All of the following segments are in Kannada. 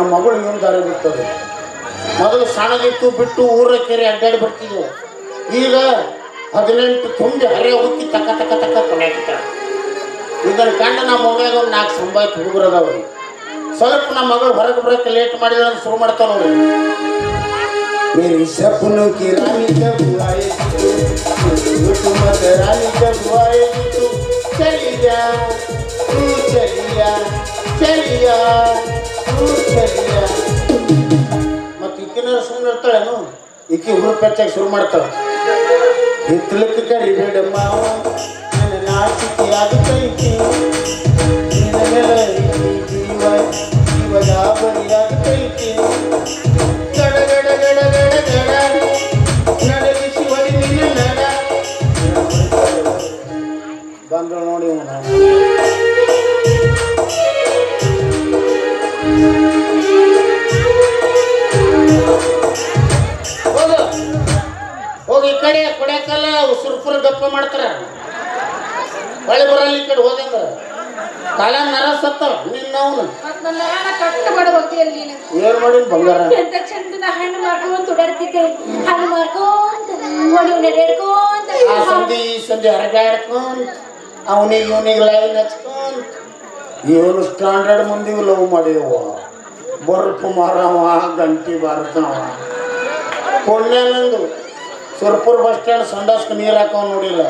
ನಮ್ಮ ಮಗಳು ಇವನು ದಾರಿ ಬಿಡ್ತದೆ ಮೊದಲು ಸಣ್ಣದಿತ್ತು ಬಿಟ್ಟು ಊರ ಕೆರೆ ಅಡ್ಡಾಡಿ ಬರ್ತಿದ್ವು ಈಗ ಹದಿನೆಂಟು ತುಂಬಿ ಹರಿಯ ಹುಕ್ಕಿ ತಕ್ಕ ತಕ್ಕ ತಕ್ಕ ಕೊನೆಯಾಗ್ತಾಳೆ ಇದನ್ನು ಕಂಡು ನಮ್ಮ ಮನ್ಯಾಗ ಒಂದು ನಾಲ್ಕು ಸಂಬಾಯ್ತು ಹುಡುಗರು ಅದಾವ್ರಿ ಸ್ವಲ್ಪ ನಮ್ಮ ಮಗಳು ಹೊರಗೆ ಬರೋಕೆ ಲೇಟ್ ಮಾಡಿದ್ರೆ ಅಂತ ಶುರು ಮಾಡ್ತಾವ ನೋಡ್ರಿ मेरी सपनों की रानी जब आएगी तू तू मत रानी जब आएगी तू चली जा तू चली जा ಚೆಲಿಯ ಚೆಲಿಯ ಮತ್ತು ಸುಮ್ಮನೆ ಪೆಚ್ಚಾಗಿ ಶುರು ಮಾಡ್ತಾಳೆ. ಹಿತ್ಲಿಕ್ಕೆ ಕರಿಬೇಡ ಬಂಗಾರ ಎಂತ ಚಂದನ ಹಣ್ಣು ಮಾಡ್ಕೊಂತ ಓಡಾಡ್ತಿದ್ದೆ ಹಣ್ಣು ಮಾಡ್ಕೊಂತ ಒಡಿ ನಡೆಡ್ಕೊಂತ ಆ ಸಂಧಿ ಸಂಧಿ ಹರಗಾಡ್ಕೊಂತ ಅವನಿಗೆ ಇವನಿಗೆ ಲೈನ್ ಹಚ್ಕೊಂತ ಇವನು ಸ್ಟ್ಯಾಂಡರ್ಡ್ ಮಂದಿಗೆ ಲವ್ ಮಾಡಿದವ ಬರ್ಪು ಮಾರವ ಗಂಟಿ ಬಾರ್ತಾವ. ಕೊಳ್ಳೇನಂದು ನಂದು. ಸುರ್ಪುರ್ ಬಸ್ ಸ್ಟ್ಯಾಂಡ್ ಸಂಡಾಸ್ಕ ನೀರು ಹಾಕವ್ ನೋಡಿಲ್ಲ.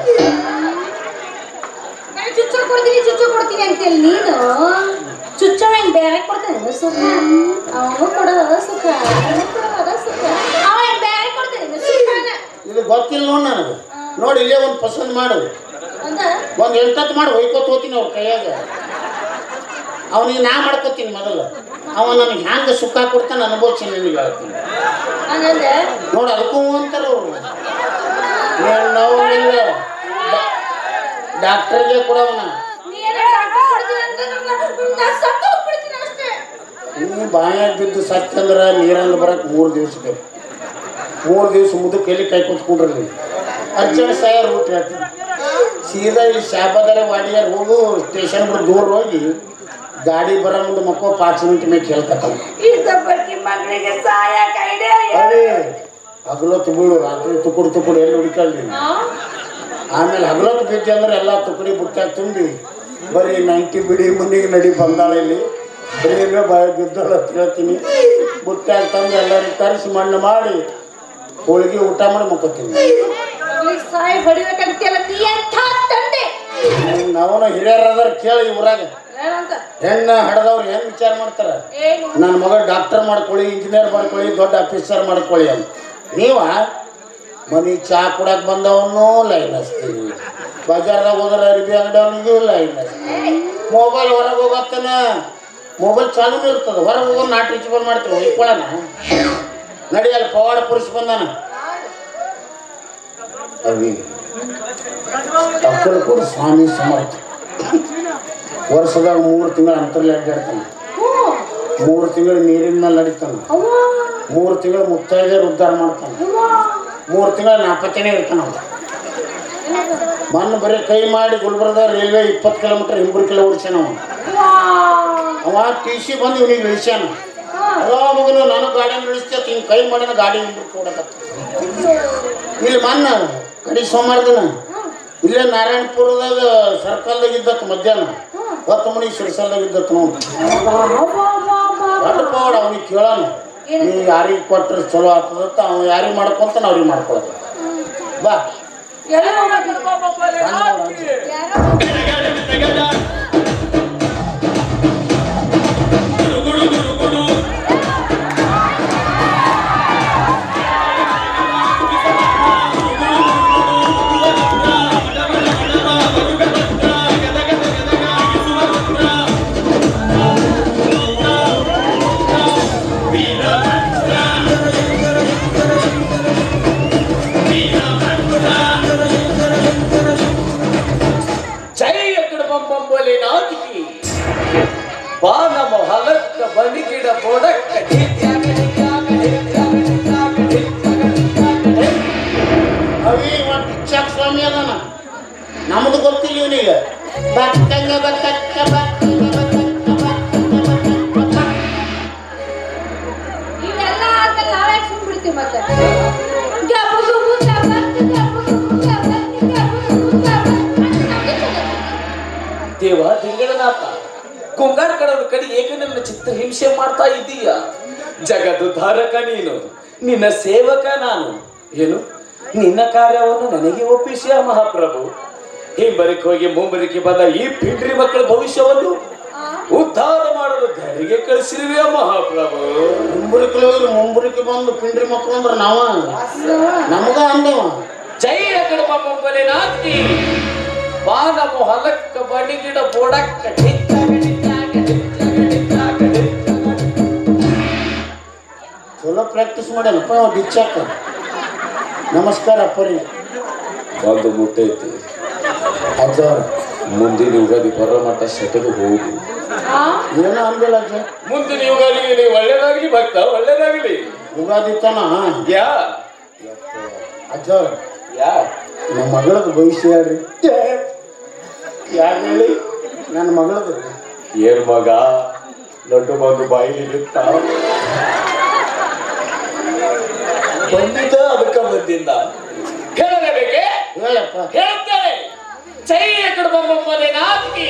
ಚುಚ್ಚು ಕೊಡ್ತೀನಿ ಚುಚ್ಚು ಕೊಡ್ತೀನಿ ಅಂತೇಳಿ ನೀನು? ಚುಚ್ಚ ಹೆಂಗ್ ಬೇರೆ ಕೊಡ್ತಾನೆ ಸುಖ. ಅವನು ಕೊಡೋದ ಸುಖ. ಕೊಡೋದ ಸುಖ. ಅವ ಹೆಂಗ್ ಬೇರೆ ಕೊಡ್ತೇನೆ ಸುಖನ. ಇದು ಗೊತ್ತಿಲ್ಲ ನೋಡಿ ನನಗೆ. ನೋಡಿ ಇಲ್ಲೇ ಒಂದು ಪಸಂದ್ ಮಾಡು. ಒಂದು? ಎಂಟತ್ತು ಮಾಡಿ ಹೊಯ್ಕೋತ ಹೋಗ್ತೀನಿ ಅವ್ರ ಕೈಯಾಗ. ಅವನಿಗೆ ನಾ ಮಾಡ್ಕೋತೀನಿ ಮೊದಲು. ಅವ ನನಗೆ ಹ್ಯಾಂಗ ಸುಖ ಕೊಡ್ತಾನೆ ಅನುಭವಿಸಿ ನಿನಗೆ ಹೇಳ್ತೀನಿ. ನೋಡಿ ಅದಕ್ಕೂ ಅಂತಾರ ಅವರು. ನೋವಿಲ್ಲ ಡಾಕ್ಟರ್ಗೆ ಕೊಡವನ. ನೀನು ಡಾಕ್ಟರ್ ಕೊಡ್ತೀನಿ ಅಂದ್ರೆ ಸತ್ತು ಹೋಗ್ಬಿಡ್ತೀನಿ ಅಷ್ಟೇ. ನೀ ಬಾಯಾಗ ಬಿದ್ದು ಸತ್ತಂದ್ರೆ ನೀರಲ್ಲಿ ಬರಕ್ಕೆ ಮೂರು ದಿವಸ ಬೇಕು. ಮೂರು ದಿವಸ ಮುದ್ದು ಎಲ್ಲಿ ಕೈ ಕುತ್ಕೊಂಡ್ರಿ ನೀವು ಅರ್ಜೆಂಟ್ ಸಾಯರ್ ಹೇಳ್ತೀನಿ. ಸೀದಾ ಇಲ್ಲಿ ಶಾಬದಾರ ವಾಡಿಯಾರ ಹೋಗು ಸ್ಟೇಷನ್ ಬಿಟ್ಟು ದೂರ ಹೋಗಿ ಗಾಡಿ ಬರೋ ಮುಂದೆ ಮಕ್ಕಳು ಪಾಚ್ ಮಿನಿಟ್ ಮೇಲೆ ಐಡಿಯಾ ಅದೇ ತುಬುಳು ರಾತ್ರಿ ತುಕುಡು ತುಕುಡು ಎಲ್ಲಿ ಹುಡುಕಲ್ಲಿ ಆಮೇಲೆ ಹಗಲೊತ್ತು ಬಿದ್ದೆ ಅಂದ್ರೆ ಎಲ್ಲ ತುಕಡಿ ಬುಟ್ಟಾಗ ತುಂಬಿ ಬರೀ ನೈಂಟಿ ಬಿಡಿ ಮುಂದಿಗೆ ನಡಿ ಬಂದಾಳೆ ಇಲ್ಲಿ. ಬರೀ ಬಾಯ ಬಿದ್ದಾಳ ಅಂತ ಹೇಳ್ತೀನಿ. ಬುಟ್ಟಾಗ ತಂದು ಎಲ್ಲರಿಗೆ ತರಿಸಿ ಮಣ್ಣು ಮಾಡಿ ಹೋಳಿಗೆ ಊಟ ಮಾಡಿ ಮುಕ್ಕೋತೀನಿ ನಾವನ ಹಿರಿಯರ ಅದಾರ ಕೇಳಿ ಊರಾಗ. ಹೆಣ್ಣ ಹಡದವ್ರು ಹೆಣ್ಣು ವಿಚಾರ ಮಾಡ್ತಾರ? ನನ್ನ ಮಗ ಡಾಕ್ಟರ್ ಮಾಡ್ಕೊಳ್ಳಿ ಇಂಜಿನಿಯರ್ ಮಾಡ್ಕೊಳ್ಳಿ ದೊಡ್ಡ ಆಫೀಸರ್ ಮಾಡ್ಕೊಳ್ಳಿ ಅಂತ. ನೀವ ಮನಿ ಚಾ ಕುಡಕ್ ಬಂದವನು ಲೈನ್ ಹಚ್ತೀವಿ ಬಜಾರ್ದಾಗ ಹೋದ್ರೆ ಅರಿಬಿ ಅಂಗಡಿಯವನಿಗೂ ಇಲ್ಲ ಇಲ್ಲ ಮೊಬೈಲ್ ಹೊರಗೆ ಹೋಗತ್ತನ? ಮೊಬೈಲ್ ಚಾಲೂ ಇರ್ತದ. ಹೊರಗೆ ಹೋಗೋ ನಾಟಿ ಬಂದು ಮಾಡ್ತೀವಿ. ಒಯ್ಕೊಳ್ಳೋಣ ನಡಿ, ಅಲ್ಲಿ ಪವಾಡ ಪುರುಷ ಬಂದಾನ. ಕೂಡ ಸ್ವಾಮಿ ಸಮರ್ಥ. ವರ್ಷದಾಗ ಮೂರು ತಿಂಗಳ ಅಂತರ್ಲಿ ಅಡ್ಡಾಡ್ತಾನೆ ಮೂರು ತಿಂಗಳು ನೀರಿನ ಮೇಲೆ ನಡೀತಾನೆ. ಮೂರು ತಿಂಗಳು ಮುತ್ತೈದೇರು ಉದ್ಧಾರ ಮಾಡ್ತಾನೆ. ಮೂರು ತಿಂಗಳು ನಾಪತ್ತನೇ ಇರ್ತಾನೆ ಅವ ಮೊನ್ನೆ ಬರೀ ಕೈ ಮಾಡಿ ಗುಲ್ಬರ್ಗ ರೈಲ್ವೆ ಇಪ್ಪತ್ತು ಕಿಲೋಮೀಟರ್ ಹಿಂಬರು ಕಿಲೋ ಓಡಿಸ್ಯಾನ ಅವ ಟಿ ಸಿ ಬಂದು ಇವನಿಗೆ ಇಳಿಸ್ಯಾನ. ಅದ ಮಗನು ನಾನು ಗಾಡಿ ಇಳಿಸ್ತೇವೆ ಹಿಂಗೆ ಕೈ ಮಾಡಿನ ಗಾಡಿ ಹಿಂಬರು ಕೊಡಕತ್ತ ಇಲ್ಲಿ ಮನ್ನ ಕಡಿ ಸೋಮವಾರ ದಿನ ಇಲ್ಲೇ ನಾರಾಯಣಪುರದಾಗ ಸರ್ಕಲ್ದಾಗ ಇದ್ದತ್ತು ಮಧ್ಯಾಹ್ನ. ಹತ್ತು ಮನಿ ಸಿರ್ಸಲ್ದಾಗ ಇದ್ದತ್ತು ನಾವು ದೊಡ್ಡ ಅವ್ನಿಗೆ ಕೇಳೋಣ ನೀ ಯಾರಿಗೆ ಕೊಟ್ಟರೆ ಚಲೋ ಆಗ್ತದತ್ತ ಅವ್ನು ಯಾರಿಗೆ ಮಾಡ್ಕೊಂತ ಅವ್ರಿಗೆ ಮಾಡ್ಕೊಳ್ತ ಬಾ. ಯಾರೋ ದೇವ ದಿಂಗಳನಾಥ ಕುಂಗಾರ ಕಡದ ಕಡೆ ಏಕೆ ನನ್ನ ಚಿತ್ರ ಹಿಂಸೆ ಮಾಡ್ತಾ ಇದ್ದೀಯ? ಜಗದು ಧಾರಕ ನೀನು ನಿನ್ನ ಸೇವಕ ನಾನು. ಏನು? ನಿನ್ನ ಕಾರ್ಯವನ್ನು ನನಗೆ ಒಪ್ಪಿಸಿಯ ಮಹಾಪ್ರಭು? ಹಿಂಬರಿಕೆ ಹೋಗಿ ಮುಂಬರಿಕೆ ಬಂದ ಈ ಪಿಂಡ್ರಿ ಮಕ್ಕಳ ಭವಿಷ್ಯವನ್ನು ಉದ್ಧಾರ ಮಾಡಲು ಧರೆಗೆ ಕಳಿಸಿರುವೆ ಮಹಾಪ್ರಭು? ಮುಂಬರಿಕೆ ಹೋಗಿ ಮುಂಬರಿಕೆ ಬಂದು ಪಿಂಡ್ರಿ ಮಕ್ಕಳು ಅಂದ್ರೆ ನಾವ? ನಮಗ ಅಂದೇವ? ಜಯ ಕಡುಬಲೆ ನಾತಿ ಬಾನಮು ಹಲಕ್ಕ ಬಡಿಗಿಡ ಬೋಡಕ್ಕ. ಚಲೋ ಪ್ರಾಕ್ಟೀಸ್ ಮಾಡ್ಯಾನಪ್ಪ ಅವ ಡಿಚ್ಚಾಕ ನಮಸ್ಕಾರ ಅಪ್ಪರಿ ಒಂದು ಮುಟ್ಟೈತಿ. ಅಜ್ಜ. ಮುಂದಿನ ಯುಗಾದಿ ಬರೋ ಮಟ್ಟ ಸೆಟದು ಹೋಗು. ಆ? ಏನೋ ಅಂದಿಲ್ಲ ಅಜ್ಜ. ಮುಂದಿನ ಯುಗಾದಿಗೆ ನೀವು ಒಳ್ಳೇದಾಗ್ಲಿ ಭಕ್ತ ಒಳ್ಳೇದಾಗ್ಲಿ. ಯುಗಾದಿ ತನ? ಯಾ? ಅಜ್ಜ. ಯಾ? ನಮ್ಮ ಮಗಳದ್ದು ಭವಿಷ್ಯ ಹೇಳ್ರಿ. ಯಾರು ಹೇಳಿ? ನನ್ನ ಮಗಳದು. ಏನ್ ಮಗ? ದೊಡ್ಡ ಬಂದು ಬಾಯಿಲಿ ಬಿತ್ತ ಬಂದಿದ್ದ ಅದಕ್ಕ ಬಂದಿಂದ. ಹೇಳಬೇಕೆ ಹೇಳಪ್ಪ. ಹೇಳ್ತಾರೆ ಚೈಯ ಕಡುಬೊಮ್ಮನೆ ನಾಲ್ಕಿ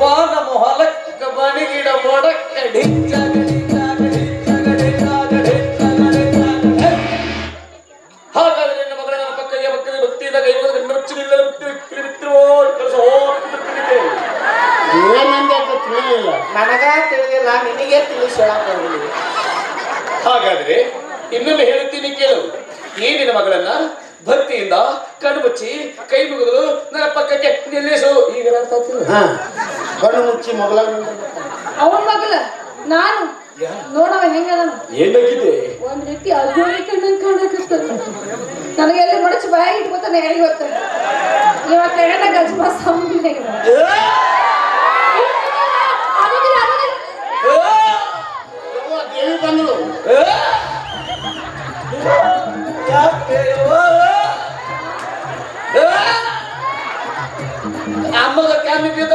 ಬಾನ ಮೊಹಲಕ್ಕ ಬಣಿಗಿಡ ಮೊಡಕ್ಕ ಡಿಂಚಾಗ ಏನಂದೆ ನನಗ ತಿಳಿದಿಲ್ಲ ಹಾಗಾದ್ರೆ ಇನ್ನೊಮ್ಮೆ ಹೇಳುತ್ತೀನಿ ಕೇಳು. ಏನಿನ ಮಗಳನ್ನ ಭಕ್ತಿಯಿಂದ ಕಣ್ಣು ಮುಚ್ಚಿ ಕೈ ಮುಗಿದು ನನ್ನ ಪಕ್ಕಕ್ಕೆ ನಿಲ್ಲಿಸು. ಈಗ ಅರ್ಥ ಆಗ್ತಿಲ್ಲ. ಹಾ ಕಣ್ಣು ಮುಚ್ಚಿ ಮಗಳ ಅವನ್ ಮಗಳ ನಾನು. ನೋಡವ ಹೆಂಗ ಏನಾಗಿದೆ ಒಂದ್ ರೀತಿ ಅದ್ಭುತ ಕಣ್ಣಂಗ್ ಕಾಣಕತ್ತ ನನಗೆಲ್ಲ ಮಡಚಿ ಬಾಯಿ ಇಟ್ಕೊತಾನೆ ಹೇಳಿ ಗೊತ್ತ ಇವಾಗ ತೆಗಣ ಗಜ್ಮ ಸಂಬಂಧ ಬಿದ್ದದ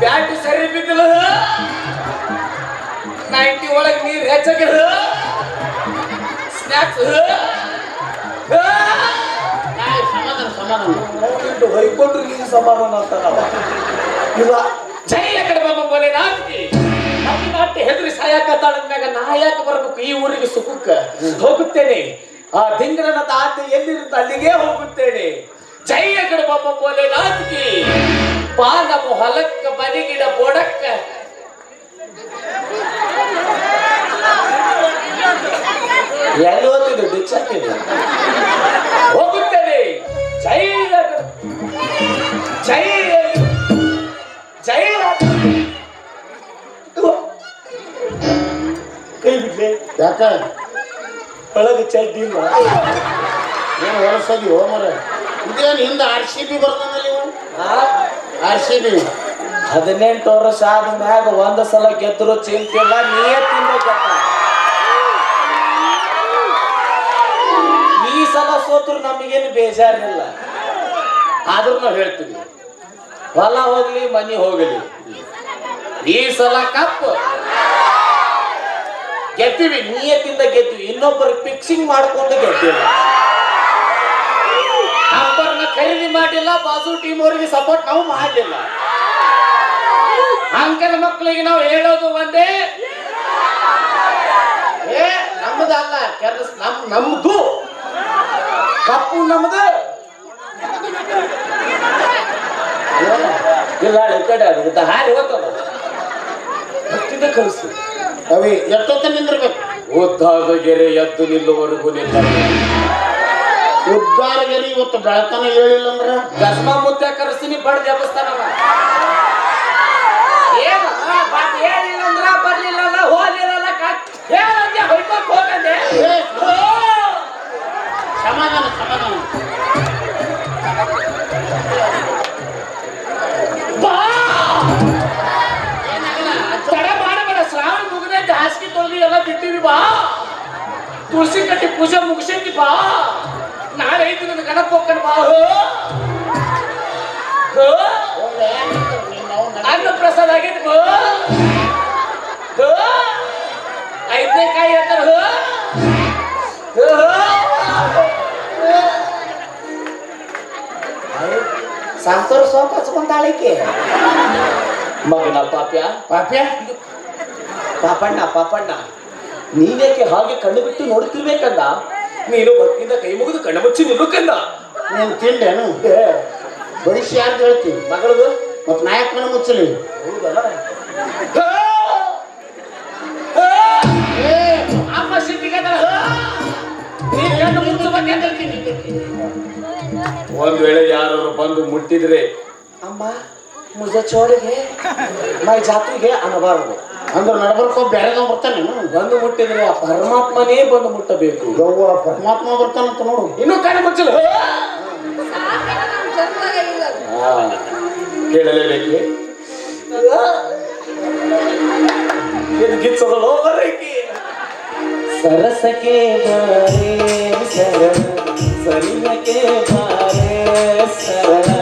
ಬ್ಯಾಟಿ ಸರಿ ಬಿದ್ದಲು ನೈಂಟಿ ಒಳಗೆ ನೀರು ಹೆಚ್ಚಾಗಿರೋ ಸಮಾಧಾನ ಸಮಾಧಾನ ಹೊಯ್ಕೊಂಡ್ರು ನೀನು ಸಮಾಧಾನ ಅಂತಾರವ ಇಲ್ಲ. ಜೈಲ ಕಡೆ ಬೋಲೆ ನಾಲ್ಕಿ ನಾಟ್ಯ ಹೆದರಿ ಸಾಯಕತ್ತಾಳ ಮ್ಯಾಗ ನಾ ಯಾಕೆ ಬರ್ಬೇಕು ಈ ಊರಿಗೆ ಸುಖಕ್ಕ? ಹೋಗುತ್ತೇನೆ. ಆ ದಿಂಗರನ ತಾತ ಎಲ್ಲಿರುತ್ತೆ ಅಲ್ಲಿಗೆ ಹೋಗುತ್ತೇನೆ. ಜೈಯ ಕಡೆ ಬಾಬಾ ಬೋಲೆ ನಾಲ್ಕಿ ಪಾನಮು ಹೊಲಕ್ಕ ಬದಿಗಿಡ ಬೋಡಕ್ಕ ಎಲ್ಲಿ ಹೋಗ್ತಿದ್ದು ಡಿಚ್ಚಾಕಿದೆ ಹೋಗುತ್ತೇನೆ ಜೈ ಜೈ ಜೈ ಕೈ ಬಿಡ್ಲೆ. ಯಾಕ? ಒಳಗೆ ಚಡ್ಡಿ ಇಲ್ಲ. ಏನು ಹೊರಸದಿ ಹೋ ಮರ? ಇದೇನು ಹಿಂದೆ ಆರ್ ಸಿ ಬಿ ಬರ್ತದ ಇವ ಆರ್ ಸಿ ಬಿ ಹದಿನೆಂಟು ವರ್ಷ ಆದ ಮ್ಯಾಗ ಒಂದ್ ಸಲ ಗೆದ್ರು ಚಿಂತಿಲ್ಲ ನೀಯತ್ತಿಂದ ಗೆದ್ದ. ಸೋತ್ರು ನಮಗೇನು ಬೇಜಾರಿಲ್ಲ. ಆದ್ರೂ ನಾವು ಹೇಳ್ತೀವಿ. ಹೊಲ ಹೋಗ್ಲಿ, ಮನಿ ಹೋಗಲಿ. ಈ ಸಲ ಕಪ್. ಗೆದ್ದಿವಿ, ನಿಯತ್ತಿಂದ ಗೆದ್ದಿವಿ. ಇನ್ನೊಬ್ಬರು ಫಿಕ್ಸಿಂಗ್ ಮಾಡ್ಕೊಂಡು ಗೆದ್ದಿಲ್ಲ ನಂಬರ್ನ ಖರೀದಿ ಮಾಡಿಲ್ಲ, ಬಾಜು ಟೀಮ್ ಅವರಿಗೆ ಸಪೋರ್ಟ್ ನಾವು ಮಾಡಲಿಲ್ಲ. ಅಂಕನ ಮಕ್ಕಳಿಗೆ ನಾವು ಹೇಳೋದು ಒಂದೇ. ಏ ನಮ್ಮದಲ್ಲ ಕೆಲಸ ನಮ್ ನಮ್ದು. ಕಪ್ಪು ನಮ್ದು. ಇಲ್ಲ ಕಡೆ ಅದು ಹಾರಿ ಹೋಗ್ತದ ಕಲಿಸಿ ಕಲಿಸು. ಅವಿ ಎಷ್ಟೊತ್ತ ನಿಂದಿರ್ಬೇಕು. ಉದ್ದಾದ ಗೆರೆ ಎದ್ದು ನಿಲ್ಲುವರೆಗೂ ನಿಲ್ಲ ಉದ್ದಾರಗಿರಿ ಇವತ್ತು ಬೆಳತನ ಹೇಳಿಲ್ಲ ಅಂದ್ರೆ? ಗಸ್ಮ ಮುದ್ದೆ ಕರೆಸ್ತೀನಿ ಬಡ ದೇವಸ್ಥಾನ ಏನು? ಹೇಳಿಲ್ಲ ಅಂದ್ರ ಬರ್ಲಿಲ್ಲ ಹೋಗ್ಲಿಲ್ಲ ಹೋಗಂದೆ. ಹೋಗ್ತಾನೆ ಬಾ. ಅನ್ನ ಪ್ರಸಾದ ಆಗೈತಿ ಹೋ. ಹೋ. ಐದನೇ ಕಾಯಿ. ಹೋ. ಸಂತೋಷ ಸೋಪ್ ಹಚ್ಕೊಂತಾಳಿಕೆ ಮಗನ ಪಾಪ್ಯ. ಪಾಪ್ಯ? ಪಾಪಣ್ಣ ಪಾಪಣ್ಣ. ನೀನೇಕೆ ಹಾಗೆ ಕಣ್ಣು ಬಿಟ್ಟು ನೋಡುತ್ತಿರ್ಬೇಕಂದ ನೀನು ಭಕ್ತಿಯಿಂದ ಕೈ ಮುಗಿದು ಕಣ್ಣು ಮುಚ್ಚಿ ನಿಲ್ಲುಕಂದ? ನೀನ್ ತಿಂಡೇನು ಭವಿಷ್ಯ ಅಂತ ಹೇಳ್ತೀನಿ. ಮಗಳದು ಮತ್ತು ನಾಯಕ ಮನೆ ಮುಚ್ಚಲಿ ಏ ಅಮ್ಮ ಸಿಟ್ಟಿಗೆ ಒಂದ್ ವೇಳೆ ಯಾರು ಬಂದು ಮುಟ್ಟಿದ್ರೆ ಅಮ್ಮ ಮುಜ ಚೋರಿಗೆ ಮೈ ಜಾತ್ರೆಗೆ ಅನ್ನಬಾರದು ಅಂದ್ರೆ ನಡಬರ್ಕ ಬೇರೆದವ ಬರ್ತಾನೆ ಬಂದು ಮುಟ್ಟಿದ್ರೆ ಆ ಪರಮಾತ್ಮನೇ ಬಂದು ಮುಟ್ಟಬೇಕು. ಯವ್ವ ಪರಮಾತ್ಮ ಬರ್ತಾನಂತ ನೋಡು. ಇನ್ನು ಕಣ್ಣು ಮುಚ್ಚಲು. ಹೇಳಲೇಬೇಕೆ ಏನು ಗಿಚ್ಚದಲ್ಲೋ ಬರಕ್ಕೆ ಸರಸಕ್ಕೆ ಬಾರೆ ಸರ. ಬಾರೆ ಸರಳ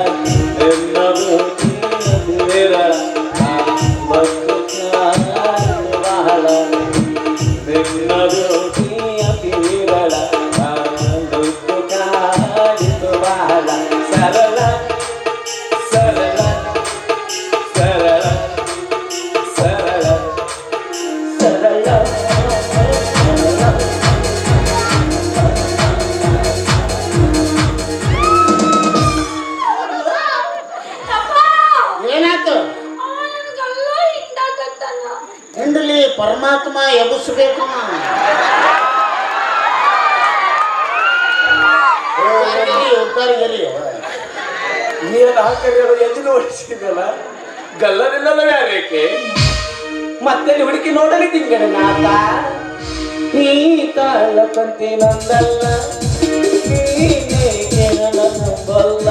ನೀನು ಹಾಕರಿಯೋದು ಎಲ್ಲಿ ನೋಡಿಸಿದಲ್ಲ ಗಲ್ಲನೆಲ್ಲ ಯಾರೇಕೆ ಮತ್ತೆ ಹುಡುಕಿ ನೋಡಲಿ ತಿಂಗಳ ನಾಥ ನೀ ತಾಳಕಂತೆ ನಂದಲ್ಲ ನೀನೇ ನನ್ನ ನಂಬಲ್ಲ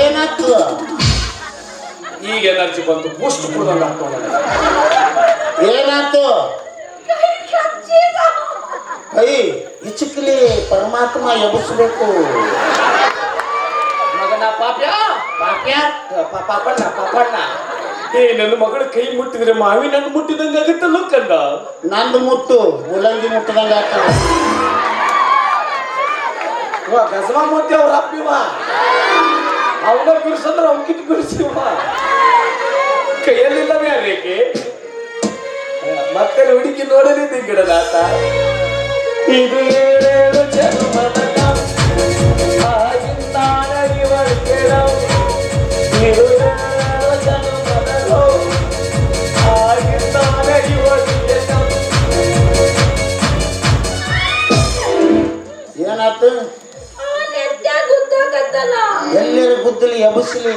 ಏನಾಯ್ತು? ಈಗ ಎನರ್ಜಿ ಬಂತು ಬೂಸ್ಟ್ ಕೊಡೋಂಗ ಆಗ್ತಾವ ಏನಾಯ್ತು? ಕೈ ಇಚ್ಚಕ್ಲಿ ಪರಮಾತ್ಮ ಎಬ್ಬಿಸ್ಬೇಕು. ಮಗನ ಪಾಪ್ಯ ಪಾಪ್ಯ ಪ- ಪಾಪಣ್ಣ ಪಾಪಣ್ಣ. ಏ ನನ್ನ ಮಗಳ ಕೈ ಮುಟ್ಟಿದ್ರೆ ಮಾವಿ ನನ್ನ ಮುಟ್ಟಿದಂಗ ಆಗುತ್ತಲ್ಲ ಕಂದ? ನಂದು ಮುಟ್ಟು ಉಲ್ಲಂಗಿ ಮುಟ್ಟದಂಗ ಆಗ್ತದೆ. ಗಜಮ ಮುಟ್ಟಿ ಅವ್ರ ಅಪ್ಪಿವ ಅವನ ಬಿಡಿಸಂದ್ರ ಅವಕಿಟ್ ಬಿಡಿಸಿವ ಕೈಯಲ್ಲಿಲ್ಲವೇ ಯಾರೇಕೆ ಮತ್ತೆ ಹುಡುಕಿ ನೋಡಲಿದ್ದೆ ಗಿಡದಾತ. ಎಲ್ಲರ ಗುದ್ದಲಿ ಎಬ್ಬಿಸ್ಲಿ?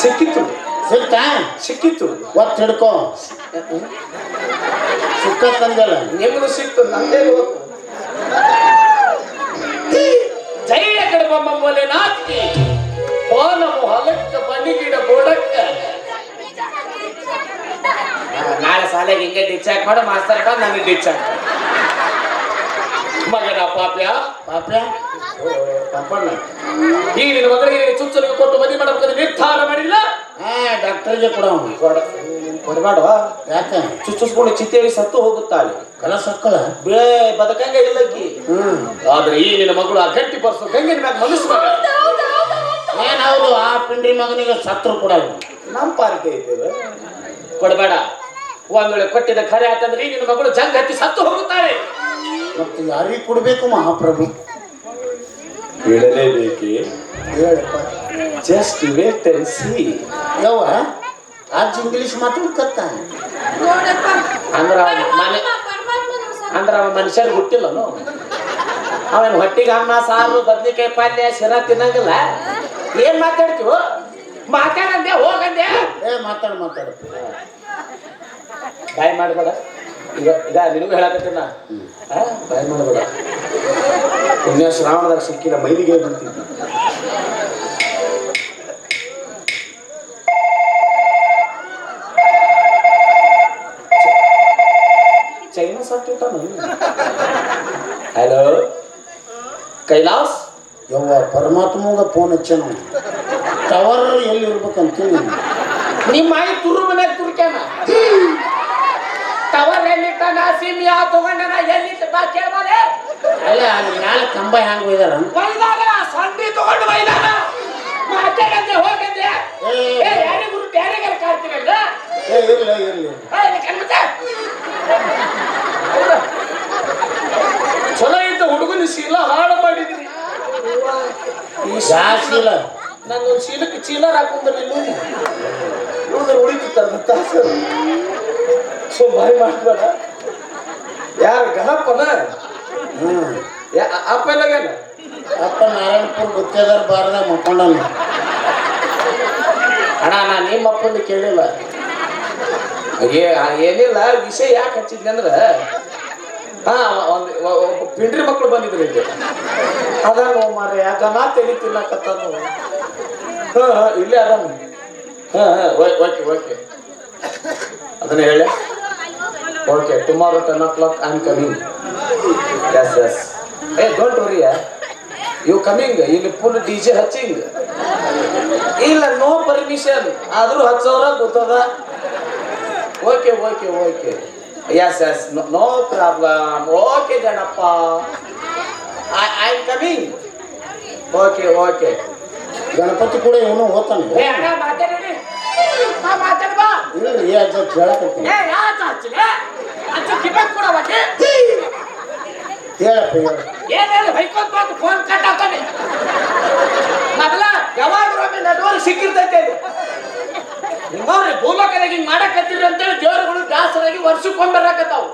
ಸಿಕ್ಕಿತ್ತು ಸಿಕ್ತಾ? ಸಿಕ್ಕಿತ್ತು. ಒತ್ತು ಹಿಡ್ಕೊ. ಸಿಕ್ಕ ತಂದಲ್ಲ ನಿಮ್ದು ಸಿಕ್ತು ನಂದೇ ಗೊತ್ತು ಜಯ ಕಡಬಮ್ಮ ಮೊಲೆ ನಾತ್ಕಿ. ಹೋನಮು ಹೊಲಕ್ಕ ಬನಿಗಿಡ ಬೋಡಕ್ಕ ನಾಳೆ ಸಾಲೆಗೆ ಹಿಂಗೆ ಡಿಚ್ಚಾಕ್ ಮಾಡು ಮಾಸ್ತರ್ ಬಂದು ನನಗೆ ಡಿಚ್ಚಾಕ್ ಮಗನ ಪಾಪ್ಯ? ಪಾಪ್ಯ? ಪಾಪಣ್ಣ. ಈಗ ನಿನ್ನ ಮಗಳಿಗೆ ಚುಚ್ಚಲಿಗೆ ಕೊಟ್ಟು ಮದುವೆ ಮಾಡಬೇಕಂತ ನಿರ್ಧಾರ ಮಾಡಿಲ್ಲ? ಹಾ ಡಾಕ್ಟರ್ಗೆ ಕೊಡೋ ಕೊಡಬೇಡ ಯಾಕೆ? ಚುಚ್ಚಿಸ್ಕೊಂಡು ಚಿತ್ತೇಳಿ ಸತ್ತು ಹೋಗುತ್ತಾಳೆ. ಕಲಸ ಹಾಕಲ್ಲ ಬೇ ಬದಕಂಗ ಇಲ್ಲಕ್ಕಿ ಆದ್ರೆ ಈ ನಿನ್ನ ಮಗಳು ಆ ಗಟ್ಟಿ ಪರ್ಸು ಗಂಗಿನ ಮ್ಯಾಗ ಮನಸ್ಸು. ಏನ್ ಹೌದು? ಆ ಪಿಂಡಿ ಮಗನಿಗೆ ಸತ್ರು ಕೊಡಲ್ಲ ನಮ್ಮ ಪಾರ್ಟಿ ಐತೆ ಕೊಡಬೇಡ. ಒಂದ್ ವೇಳೆ ಕೊಟ್ಟಿದ್ದ ಖರೆ ಆತಂದ್ರೆ ಈ ನಿನ್ನ ಮಗಳು ಜಂಗ್ ಹತ್ತಿ ಸತ್ತು ಹೋಗುತ್ತಾಳೆ. ಮತ್ತೆ ಯಾರಿಗೆ ಕೊಡ್ಬೇಕು ಮಹಾಪ್ರಭು? ಹೇಳಲೇಬೇಕೆ? ಹೇಳಪ್ಪ ಜಸ್ಟ್ ವೇಟ್ ಅಂಡ್ ಸಿ ಯವ್ವ ಅಜ್ಜ ಇಂಗ್ಲಿಷ್ ಮಾತಾಡ್ಕತ್ತ ಅಂದ್ರೆ ಅಂದ್ರ ಮನೆ ಅಂದ್ರ ಅವ ಮನುಷ್ಯರ್ ಹುಟ್ಟಿಲ್ಲನು ಅವನ ಹೊಟ್ಟಿಗೆ ಅನ್ನ ಸಾರು ಬದ್ನಿಕಾಯಿ ಪಲ್ಯ ಶಿರ ತಿನ್ನಂಗಿಲ್ಲ. ಏನ್ ಮಾತಾಡ್ತೀವ ಮಾತಾಡಂದೆ ಹೋಗಂದೆ. ಏ ಮಾತಾಡು ಮಾತಾಡು. ಬಾಯ್ ಮಾಡಬೇಡ. ಈಗ ನಿನಗೂ ಹೇಳಕತ್ತೀನ? ಆ, ಬಾಯ್ ಮಾಡಬೇಡ. ಪುಣ್ಯ ಶ್ರಾವಣದಾಗ ಸಿಕ್ಕಿನ ಮೈಲಿಗೆ ಬಂತಿದ್ದ ಚೈನಾ ಸಾಕ್ತಿರ್ತಾನ ಹಲೋ ಕೈಲಾಸ್? ಯವ್ವ ಪರಮಾತ್ಮಗ ಫೋನ್ ಹಚ್ಚ ಟವರ್ ಎಲ್ಲಿ ಇರ್ಬೇಕಂತೀನಿ ನಿಮ್ಮ ಮಾಯಿ ತುರು ಟವರ್ ಎಲ್ಲಿಟ್ಟಾನ ಸಿಮ್ ಯಾವ ತಗೊಂಡನ ಎಲ್ಲಿಟ್ಟ ಬಾ ಕೇಳ್ಬಾರೆ ಅಲ್ಲ ಅಲ್ಲಿ ಮ್ಯಾಲ ಕಂಬ ಹೆಂಗ್ ಒಯ್ದಾರ? ಒಯ್ದಾಗ ಸಂಧಿ ತಗೊಂಡು ಒಯ್ದಾಗ ಮಾತಾಡಂದೆ ಹೋಗಂದೆ. ಏ. ಏ ಯಾರಿಗೂ ಬ್ಯಾರೆಗಾರ ಕಾಡ್ತೀರಲ್ಲ ಏ ಇರ್ಲಿ ಇರ್ಲಿ? ಚಲೋ ಇದ್ದ ಹುಡುಗನ ಶೀಲ ಹಾಳು ಮಾಡಿದ್ರಿ. ಶೀಲ? ನನ್ನೊಂದು ಶೀಲಕ್ಕೆ ಚೀಲರ್ ಹಾಕೊಂಡ್ರಿ ಉಳಿತಿತ್ತಾರ ತಾಸು. ಸೊ ಬಾರಿ ಮಾಡ್ಬೇಡ. ಯಾರು ಗಣಪನ? ಹ್ಮ್. ಯಾ- ಅಪ್ಪ ಎಲ್ಲಗೇನ ಅಪ್ಪ ನಾರಾಯಣಪುರ ಗುತ್ತೇದಾರ್ ಬಾರದ ಮಕ್ಕೊಂಡಲ್ಲ. ಅಣ್ಣ ನಾ ನಿಮ್ಮ ಅಪ್ಪನ ಕೇಳಿಲ್ಲ. ಏ- ಆ, ಏನಿಲ್ಲ ವಿಷಯ ಯಾಕೆ ಹಚ್ಚಿದ್ನಿ ಅಂದ್ರ ಹಾ ಒಂದು ಒಬ್ಬ ಪಿಂಡ್ರಿ ಮಕ್ಕಳು ಬಂದಿದ್ರು ಇಲ್ಲಿ. ಅದಾನ ಮಾರ್ರೆ ಅದನ್ನ ತೆಲಿ ತಿನ್ನಕತ್ತಾನು. ಹಾ ಹಾ ಇಲ್ಲೇ ಅದಾನ. ಹಾ ಹಾ ಓಕೆ ಓಕೆ. ಅದನ್ನ ಹೇಳಿ. Okay tomorrow ten o'clock I am coming yes yes ಏ ಡೋಂಟ್ ವರಿ ಯು ಕಮಿಂಗ್ ಇಲ್ಲಿ ಫುಲ್ ಡಿ ಜೆ ಹಚ್ಚಿಂಗ್. ಇಲ್ಲ ನೋ ಪರ್ಮಿಷನ್ ಆದ್ರೂ ಹಚ್ಚೋರ ಗೊತ್ತದ? Okay okay okay yes yes no problem okay Ganappa. I I coming okay okay Ganapati ಕೂಡ ಇವನು ಹೋಗ್ತಾನೆ ಇಲ್ರಿ ಅಜ್ಜ ಕೇಳಕತ್ತೀನಿ ಹೇಳಪ್ಪ ಹೇಳ. ಫೋನ್ ಕಟ್ ಆಗ್ತಾನೆ ಮೊದಲ ಯಾವಾಗ ನೆಟ್ವರ್ಕ್ ಸಿಕ್ಕಿರ್ತೈತೆ ನಿಮ್ಮವ್ರಿ ಭೂಲೋಕದಾಗ ಹಿಂಗ್ ಮಾಡಕತ್ತೀರಿ ಅಂತೇಳಿ ದೇವರುಗಳು ದಾಸರಾಗಿ ವರ್ಷಕ್ಕೊಮ್ಮೆ ಬರಾಕತ್ತಾವ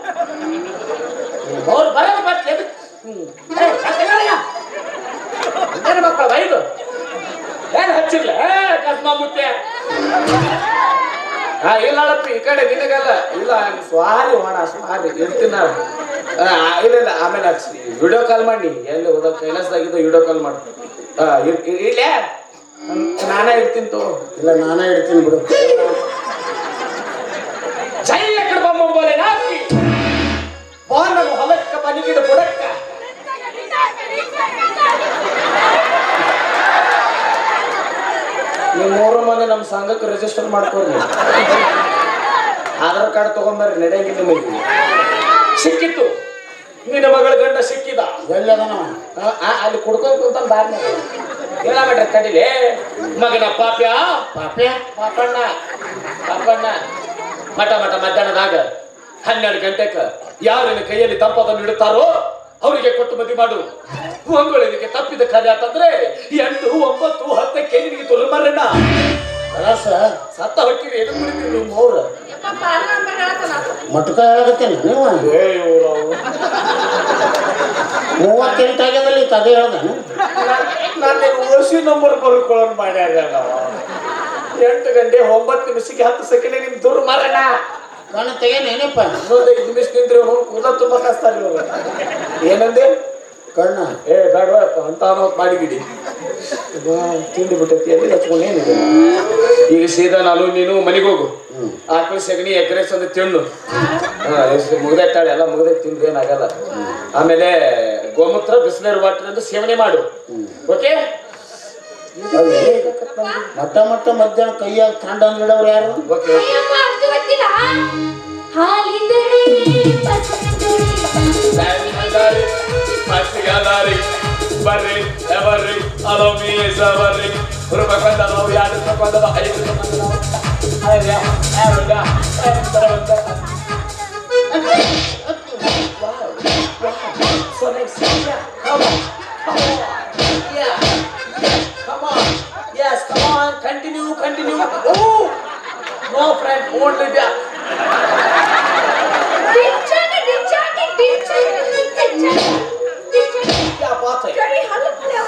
ಅವ್ರು ಬರೋದು ಮತ್ತೆ ಮಕ್ಕಳ ಬೈದು ಏನ್ ಹಚ್ಚಿರ್ಲ? ಏ ಕಸ್ಮ ಮುತ್ತೆ ಹಾ ಇಲ್ಲ ಅಳಪ್ಪಿ ಈ ಕಡೆ ನಿನಗಲ್ಲ ಇಲ್ಲ ಸ್ವಾರಿ ಮಾಡ ಸ್ವಾರಿ ಇರ್ತೀನಿ ಇಲ್ಲ ಇಲ್ಲ ಆಮೇಲೆ ಹಚ್ಚಿ. ವಿಡಿಯೋ ಕಾಲ್ ಮಾಡಿ. ಎಲ್ಲಿ ಹೋದ ಕೈಲಾಸದಾಗಿದ್ದ ವಿಡಿಯೋ ಕಾಲ್ ಮಾಡು. ಇಲ್ಲೇ ನಾನೇ ಇರ್ತೀನಿ ತೋ ಇಲ್ಲ ನಾನೇ ಇಡ್ತೀನಿ ಬಿಡು. ಜೈ ಎಕಡೆ ಬಮ್ಮ ಬೋಲೆ ನಾಕಿ ಬಾನ ಹೊಲಕ್ಕ ಬನಿಗಿಡ ಬುಡಕ್ಕ ನೀವು ಮೂರು ಮಂದಿ ನಮ್ಮ ಸಂಘಕ್ಕೆ ರಿಜಿಸ್ಟರ್ ಮಾಡ್ಕೊರಿ ಆಧಾರ್ ಕಾರ್ಡ್ ತಗೊಂಬರ್ರಿ ನಡೆಯಂಗಿಲ್ಲ ನಿಮಗೆ. ಸಿಕ್ಕಿತ್ತು. ನಿನ್ನ ಮಗಳ ಗಂಡ ಸಿಕ್ಕಿದ. ಎಲ್ಲದನ ಅಲ್ಲಿ ಕುಡ್ಕೊಂಡ್ ಕುಂತಾನ ಬಾರ್ನ ಹೇಳಬೇಡ್ರಿ ಕಡಿಲೆ ಮಗನ ಪಾಪ್ಯ. ಪಾಪ್ಯ? ಪಾಪಣ್ಣ. ಪಾಪಣ್ಣ. ಮಠ ಮಠ ಮಧ್ಯಾಹ್ನದಾಗ ಹನ್ನೆರಡು ಗಂಟೆಗೆ ಯಾರು ನಿನ್ನ ಕೈಯಲ್ಲಿ ತಂಪದನ್ನು ಇಡುತ್ತಾರೋ ಅವರಿಗೆ ಕೊಟ್ಟು ಮದುವೆ ಮಾಡು. ಒಂದ್ ವೇಳೆ ನಿನಗೆ ತಪ್ಪಿದ ಕಾರ್ಯ ಅಂತಂದ್ರೆ ಎಂಟು ಒಂಬತ್ತು ಹತ್ತಕ್ಕೆ ನಿನಗೆ ತೊಲೆ ಮರಣ್ಣ. ಸತ್ತ ಹೊಟ್ಟಿರಿ ಏನು ಕುಡಿತೀರಿ ನಿಮ್ಮ ಅವ್ರ ಮಟ್ಕ ಹೇಳಕತ್ತೀನಿ ನೀವು ಮೂವತ್ತೆಂಟು ಆಗ್ಯದಲ್ಲಿ ಇತ್ತು ಹೇಳ್ದ ನನ್ನ ಓಸಿ ನಂಬರ್ ಬರ್ಕೊಳ್ಳೋನ್ ಮಾಡ್ಯಾರ ನಾವು. ಎಂಟು ಗಂಟೆ ಒಂಬತ್ತು ನಿಮಿಷಕ್ಕೆ ಹತ್ತು ಸೆಕೆಂಡ್ ನಿಮ್ ದೂರ ಮರಣ್ಣ. ಕಣ್ಣು ತೆಗೇನೇನಪ್ಪ ಇನ್ನೊಂದು ಐದು ನಿಮಿಷ ನಿಂತ್ರೆ ಅವ್ನು ಕೂದ ತುಂಬ ಕಸ್ತಾರೆ ಇವಾಗ. ಏನಂದೆ? ಕಣ್ಣ. ಏ ಬೇಡವಪ್ಪ ಅಂತ ಅನ್ನೋ ಮಾಡಿಬಿಡಿ. ತಿಂಡಿ ಬಿಟ್ಟೈತಿ ಅಲ್ಲಿ ಹಚ್ಕೊಂಡು ಏನಿದೆ? ಈಗ ಸೀದಾ ನಾನು ನೀನು ಮನೆಗೆ ಹೋಗು. ಆಕಳ ಸಗಣಿ ಎಗ್ರೆಸ್ ಒಂದು ತಿನ್ನು. ಹಾ ಎಷ್ಟು ಮುಗ್ದೈತಾಳೆ ಎಲ್ಲ ಮುಗ್ದೈ ತಿಂದ್ರೆ ಏನಾಗಲ್ಲ ಆಮೇಲೆ ಗೋಮೂತ್ರ ಬಿಸಿಲೇರು ವಾಟರ್ ಅಂತ ಸೇವನೆ ಮಾಡು. ಓಕೆ ಮಟ್ಟ ಮತ್ತ ಮಧ್ಯಾಹ್ನ ಕೈಯಾಗ ಕಾಂಡ ಇಡವ್ರು ಯಾರು. ಬರ್ರಿ ಅಲೋ ಮೀಸ ನಾವು ಎರಡು ಐದು So next, yeah, come on, come on, है ಫ್ರೆಂಡ್ ಹಲ್ಲುಕುಳೆ.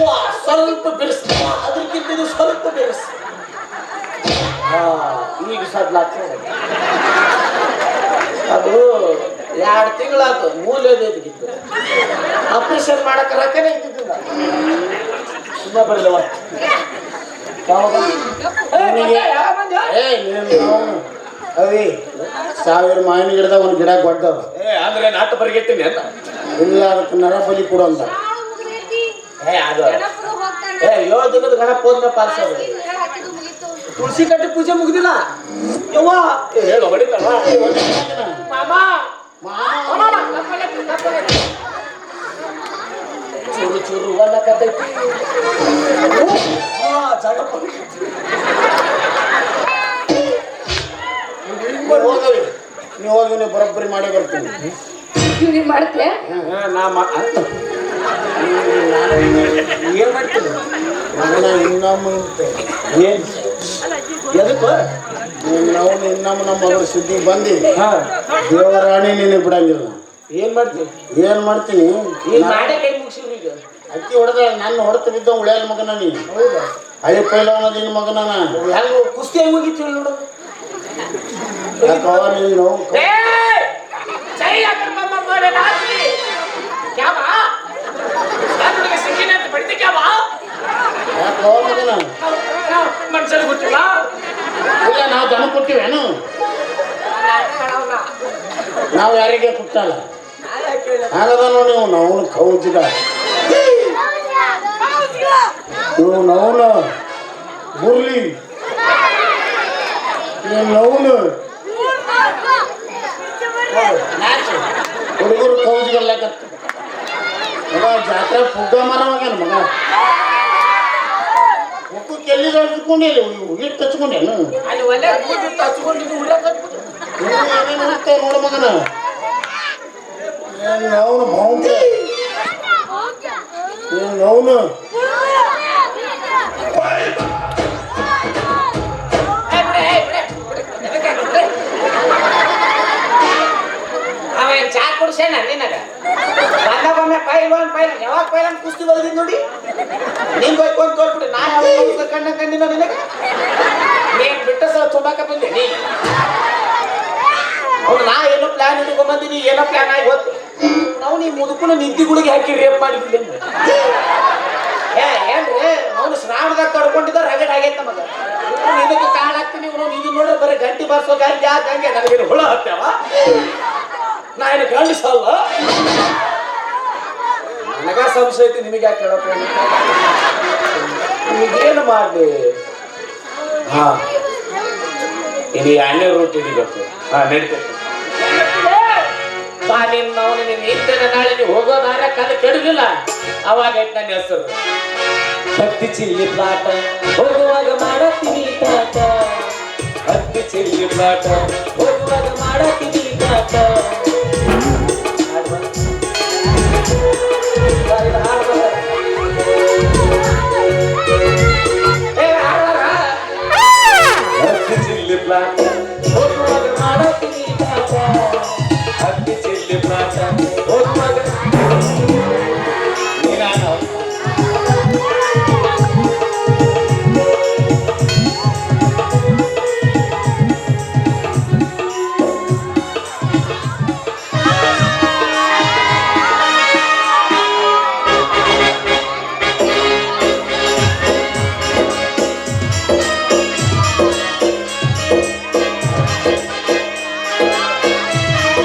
ವಾ ಸ್ವಲ್ಪ ಬೆರೆಸ್. ಅದಕ್ಕಿಂತ ಇದು ಸ್ವಲ್ಪ ಬೆರೆಸ್. ಹಾ ಈಗ ಸದ್ಲಾಗ್ತದೆ ಅದು ಎರಡು ತಿಂಗಳಾತು ಮೂಲೆದು ಇದಕ್ಕಿತ್ತು ಆಪರೇಷನ್ ಮಾಡಕ್ಕೆ ರೊಕ್ಕನೇ ಇದ್ದಿದ್ದಿಲ್ಲ. ಸುಮ್ಮನೆ ಅವ್ನು. ಅವಿ ಸಾವಿರ ಮಾವಿನ ಗಿಡದ ಒಂದು ಗಿಡ ಕೊಡ್ತಾವ. ಏ ಅಂದ್ರೆ ನಾಟ ಬರಿಗೆಟ್ಟಿನಿ ಅಂತ ಇಲ್ಲ ಅದಕ್ಕೆ ನರ ಬಲಿ ಕೊಡು ಅಂತ. ಏ ಅದು. ಏ ಏಳು ದಿನದ ಗಣಪ ಹೋದ್ನ ಪಾಲ್ಸ. ತುಳಸಿ ಕಟ್ಟಿ ಪೂಜೆ ಮುಗ್ದಿಲ್ಲ? ಯವ್ವ? ಏ, ಹೇಳು ಹೊಡಿತಾಳ ಮಾಮ ಮಾಮ. ಚೂರು ಚೂರು ಅನ್ನಕತ್ತೈತಿ ಹೋಗವಿ ನೀವು ಹೋಗಿ ನೀವು ಬರೋಬ್ಬರಿ ಮಾಡೇ ಬರ್ತೀನಿ ನೀವ್ ಮಾಡ್ತೆ ಹಾ, ನಾ ಮಾ- ಅಂತ. ಏನ್ ಇನ್ನೊಮ್ಮ ಏನ್ ನಮ್ಮ ಸುದ್ದಿ ಬಂದು ಹಾ ದೇವರಾಣಿ ನೀನು ಬಿಡಂಗಿಲ್ಲ ಏನ್ ಮಾಡ್ತೀನಿ ಏನ್ ಮಾಡ್ತೀನಿ? ಈಗ ಮಾಡೇ ಕೈ ಮುಗಿಸಿವ್ರಿ ಈಗ. ಅಕ್ಕಿ ಹೊಡೆದ ನನ್ನ ಹೊಡೆತ ಬಿದ್ದ ಉಳಿಯಲ್ ಮಗನ ನೀ ಹೌದಾ? ಹಳಿ ಪೈಲವನ ನಿನ್ನ ಮಗನ ಹೆಂಗ ಕುಸ್ತಿ ಹೆಂಗ್ ಹೋಗಿತ್ತು ನೋಡು. ಯಾಕವ ನೀನು? ಯಾಕವ ಮಗನ? ಮನ್ಸಲ್ಲಿ ಗೊತ್ತಿಲ್ಲ. ಇಲ್ಲ ನಾವು ಕೊಟ್ಟಿವೇನು ನಾವು ಯಾರಿಗೆ ಕೊಟ್ಟಲ್ಲ ಹಾಗದ ನೋಡಿ ನೀವು ನಾವು ಕೌಜಿಗ ನೀವು ನವನ ಬುರ್ಲಿ ನೀವು ನವನು ಹುಡುಗರು ಕೌಜಿಗಲ್ಲಕತ್ತ ಮಗ ಜಾತ್ರೆ ಪುಗ್ಗ ಮರ ಮಗನ ಮಗ ಮುಖಕ್ಕೆ ಎಲ್ಲಿ ಹಚ್ಕೊಂಡಿಲ್ಲ ಹಿಟ್ಟು ಹಚ್ಕೊಂಡೇನು ಅಲ್ಲಿ ಒಳ್ಳೆ ಕೂದಿತ್ತು ಹಚ್ಕೊಂಡು ಉಡಕತ್ಬಿಟ್ಟು ಇನ್ನು ಏನೇನು ಹುಡುಕ್ತಾವ ನೋಡು ಮಗನ ಏನು ಅವನು ಮೌಂಟೆ ಅವನು ಚಾ ಕುಡ್ಸೇನ ನಿನಗ? ಬಂದ ಬೊಮ್ಮೆ ಪೈಲ್ವಾನ್ ಪೈಲ್, ಯಾವಾಗ ಪೈಲನ್ ಕುಸ್ತಿ ಬಗ್ದಿದ್ ನೋಡಿ? ನಿನ್ ಬೈಕೊಂಡ್ ತೋರ್ಬಿಡಿ, ನಾ ಯಾವ ಕಣ್ಣ ಕಂಡಿನ ನಿನಗ? ನೀನ್ ಬಿಟ್ಟ ಸಲ ತುಂಬಾಕ ಬಂದೆ ನೀ? ಅವ್ನು ನಾ ಏನೋ ಪ್ಲಾನ್ ಇಟ್ಕೊಂಡ್ ಬಂದಿನಿ, ಏನೋ ಪ್ಲಾನ್ ಆಗಿ ನಾವು ನೀ ಮುದುಕುನ ನಿದ್ದಿಗಳಿಗೆ ಹಾಕಿ ರೇಪ್ ಮಾಡಿದ್ವಿ ಏ ಏನ್ರಿ? ಅವನು ಸ್ನಾನದಾಗ ತಡ್ಕೊಂಡಿದ್ದ ರಗಡ್ ಆಗೈತೆ ನಮಗ. ಇದಕ್ಕೆ ಕಾಲ್ ಹಾಕ್ತೀನಿ ಇವನು ಇದು ನೋಡ್ರಿ ಬರೀ ಗಂಟಿ ಬಾರಿಸೋ ಗಂಟೆ ಯಾಕೆ ಹಂಗೆ ನನಗೇನು ಹುಳ ಹತ್ತವ ನಾ ಏನು ಗಂಡಸಲ್ಲ. ನನಗ ಸಂಶಯ ಐತಿ ನಿಮಗೆ ಯಾಕೆ ಹೇಳಪ್ಪ ನಿಮಗೇನು ಮಾಡಲಿ? ಹಾ. ಇದು ಎಣ್ಣೆ ರೂಟ್ ಹಿಡಿಬೇಕು ಹಾ ನಡೀತೈತೆ. ಬಾ ನಿನ್ನ ಅವನು ನಾಳೆ ನೀವು ಹೋಗೋ ದಾರ ಕದ ಕೆಡಲಿಲ್ಲ ಅವಾಗ ನನ್ನ ಹೆಸರು. ಹತ್ತು ಚಿಲ್ಲಿ ಪಾಠ. ಹೋಗುವಾಗ ಮಾಡತ್ತೀನಿ ಪಾಠ. ಹತ್ತು ಚಿಲ್ಲಿ ಪಾಠ. ಹೋಗುವಾಗ ಮಾಡತ್ತೀನಿ ಕಾಟ